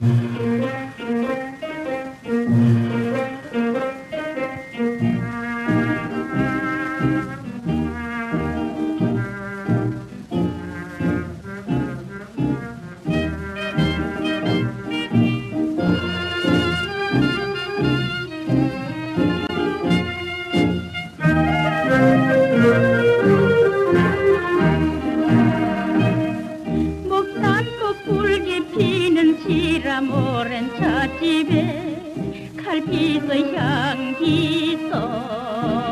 목 칼빛의 향기 속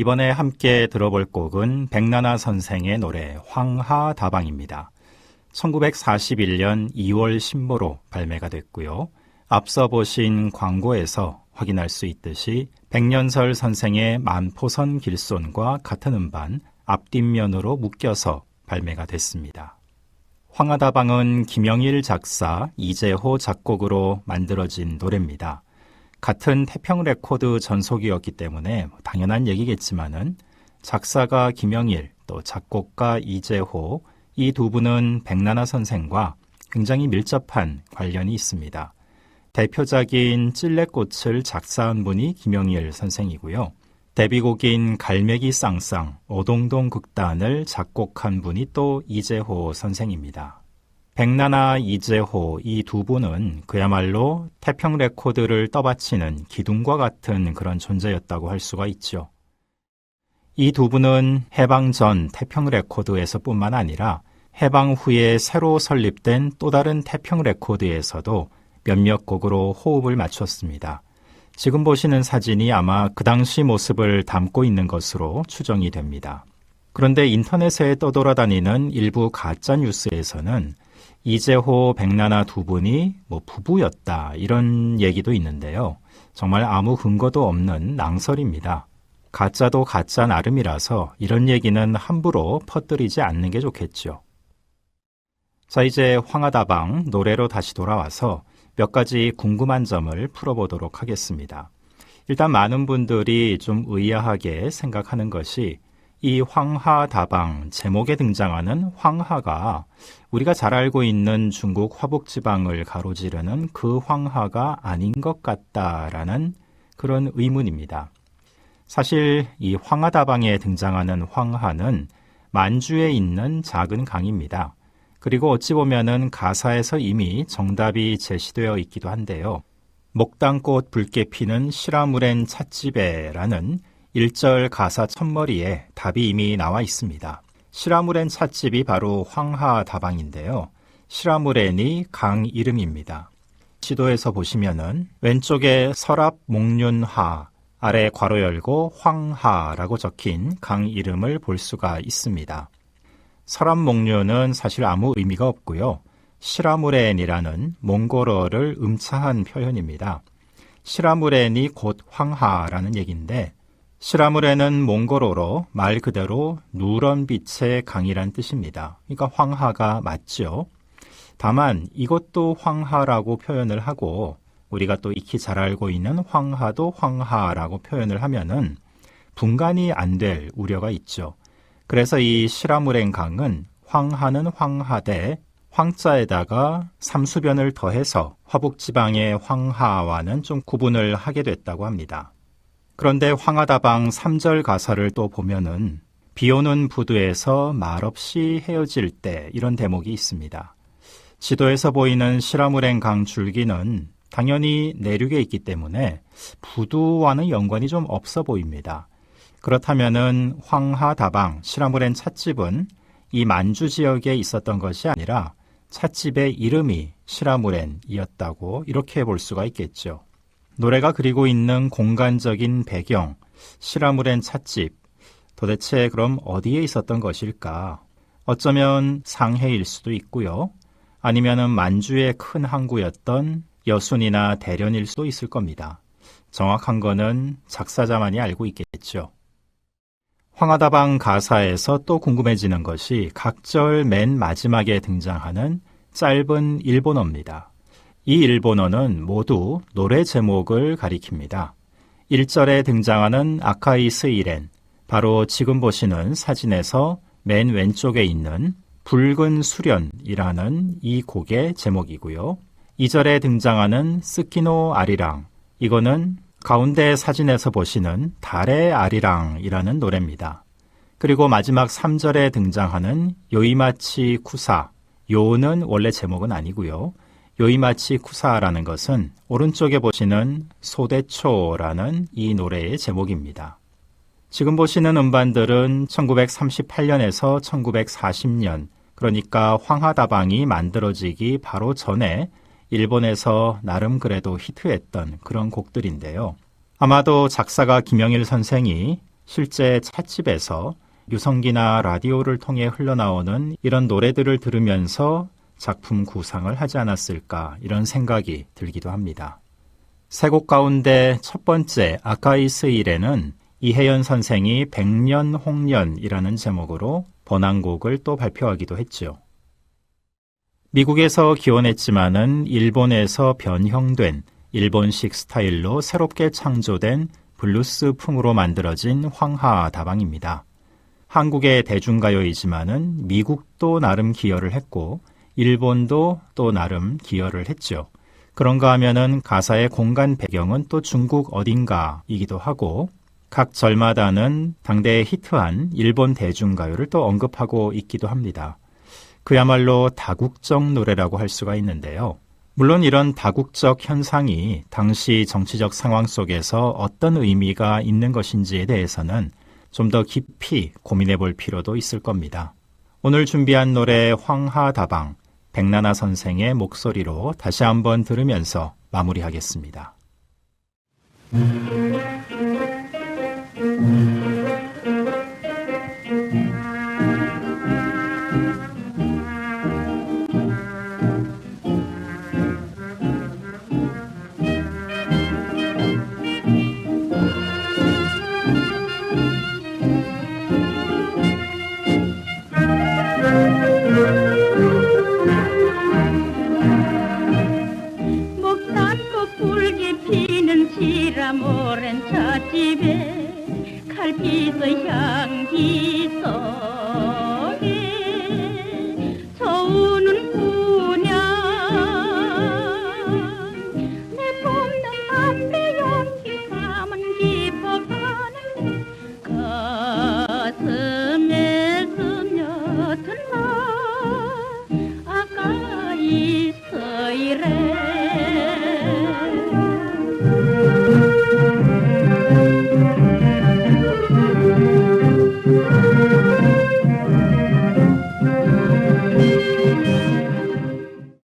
이번에 함께 들어볼 곡은 백나나 선생의 노래 황하다방입니다. 1941년 2월 신보로 발매가 됐고요. 앞서 보신 광고에서 확인할 수 있듯이 백년설 선생의 만포선 길손과 같은 음반 앞뒷면으로 묶여서 발매가 됐습니다. 황하다방은 김영일 작사, 이재호 작곡으로 만들어진 노래입니다. 같은 태평 레코드 전속이었기 때문에 당연한 얘기겠지만은 작사가 김영일 또 작곡가 이재호 이 두 분은 백나나 선생과 굉장히 밀접한 관련이 있습니다. 대표작인 찔레꽃을 작사한 분이 김영일 선생이고요. 데뷔곡인 갈매기 쌍쌍 오동동 극단을 작곡한 분이 또 이재호 선생입니다. 백나나 이재호 이 두 분은 그야말로 태평 레코드를 떠받치는 기둥과 같은 그런 존재였다고 할 수가 있죠. 이 두 분은 해방 전 태평 레코드에서뿐만 아니라 해방 후에 새로 설립된 또 다른 태평 레코드에서도 몇몇 곡으로 호흡을 맞췄습니다. 지금 보시는 사진이 아마 그 당시 모습을 담고 있는 것으로 추정이 됩니다. 그런데 인터넷에 떠돌아다니는 일부 가짜 뉴스에서는 이재호, 백나나 두 분이 뭐 부부였다 이런 얘기도 있는데요. 정말 아무 근거도 없는 낭설입니다. 가짜도 가짜 나름이라서 이런 얘기는 함부로 퍼뜨리지 않는 게 좋겠죠. 자, 이제 황하다방 노래로 다시 돌아와서 몇 가지 궁금한 점을 풀어보도록 하겠습니다. 일단 많은 분들이 좀 의아하게 생각하는 것이 이 황하다방 제목에 등장하는 황하가 우리가 잘 알고 있는 중국 화북지방을 가로지르는 그 황하가 아닌 것 같다라는 그런 의문입니다. 사실 이 황하다방에 등장하는 황하는 만주에 있는 작은 강입니다. 그리고 어찌 보면은 가사에서 이미 정답이 제시되어 있기도 한데요. 목당꽃 붉게 피는 시라무렌 찻집에라는 1절 가사 첫머리에 답이 이미 나와 있습니다. 시라무렌 찻집이 바로 황하 다방인데요. 시라무렌이 강 이름입니다. 지도에서 보시면은 왼쪽에 설압 목륜하 아래 괄호 열고 황하라고 적힌 강 이름을 볼 수가 있습니다. 설압 목륜은 사실 아무 의미가 없고요. 시라무렌이라는 몽골어를 음차한 표현입니다. 시라무렌이 곧 황하라는 얘기인데 시라무렌은 몽골어로 말 그대로 누런 빛의 강이란 뜻입니다. 그러니까 황하가 맞죠. 다만 이것도 황하라고 표현을 하고 우리가 또 익히 잘 알고 있는 황하도 황하라고 표현을 하면은 분간이 안 될 우려가 있죠. 그래서 이 시라무렌 강은 황하는 황하되 황자에다가 삼수변을 더해서 화북지방의 황하와는 좀 구분을 하게 됐다고 합니다. 그런데 황하다방 3절 가사를 또 보면은 비 오는 부두에서 말없이 헤어질 때 이런 대목이 있습니다. 지도에서 보이는 시라무렌 강 줄기는 당연히 내륙에 있기 때문에 부두와는 연관이 좀 없어 보입니다. 그렇다면은 황하다방 시라무렌 찻집은 이 만주 지역에 있었던 것이 아니라 찻집의 이름이 시라무렌이었다고 이렇게 볼 수가 있겠죠. 노래가 그리고 있는 공간적인 배경, 시라무렌 찻집, 도대체 그럼 어디에 있었던 것일까? 어쩌면 상해일 수도 있고요. 아니면은 만주의 큰 항구였던 여순이나 대련일 수도 있을 겁니다. 정확한 거는 작사자만이 알고 있겠죠. 황하다방 가사에서 또 궁금해지는 것이 각절 맨 마지막에 등장하는 짧은 일본어입니다. 이 일본어는 모두 노래 제목을 가리킵니다. 1절에 등장하는 아카이 스 이렌, 바로 지금 보시는 사진에서 맨 왼쪽에 있는 붉은 수련이라는 이 곡의 제목이고요. 2절에 등장하는 스키노 아리랑, 이거는 가운데 사진에서 보시는 달의 아리랑이라는 노래입니다. 그리고 마지막 3절에 등장하는 요이마치 쿠사, 요는 원래 제목은 아니고요. 요이마치 쿠사라는 것은 오른쪽에 보시는 소대초라는 이 노래의 제목입니다. 지금 보시는 음반들은 1938년에서 1940년, 그러니까 황하다방이 만들어지기 바로 전에 일본에서 나름 그래도 히트했던 그런 곡들인데요. 아마도 작사가 김영일 선생이 실제 찻집에서 유성기나 라디오를 통해 흘러나오는 이런 노래들을 들으면서 작품 구상을 하지 않았을까 이런 생각이 들기도 합니다. 세 곡 가운데 첫 번째 아카이 스 일에는 이혜연 선생이 백년 홍년이라는 제목으로 번안곡을 또 발표하기도 했죠. 미국에서 기원했지만은 일본에서 변형된 일본식 스타일로 새롭게 창조된 블루스 풍으로 만들어진 황하 다방입니다. 한국의 대중가요이지만은 미국도 나름 기여를 했고 일본도 또 나름 기여를 했죠. 그런가 하면은 가사의 공간 배경은 또 중국 어딘가이기도 하고 각 절마다는 당대에 히트한 일본 대중가요를 또 언급하고 있기도 합니다. 그야말로 다국적 노래라고 할 수가 있는데요. 물론 이런 다국적 현상이 당시 정치적 상황 속에서 어떤 의미가 있는 것인지에 대해서는 좀 더 깊이 고민해 볼 필요도 있을 겁니다. 오늘 준비한 노래 황하다방, 백나나 선생의 목소리로 다시 한번 들으면서 마무리하겠습니다.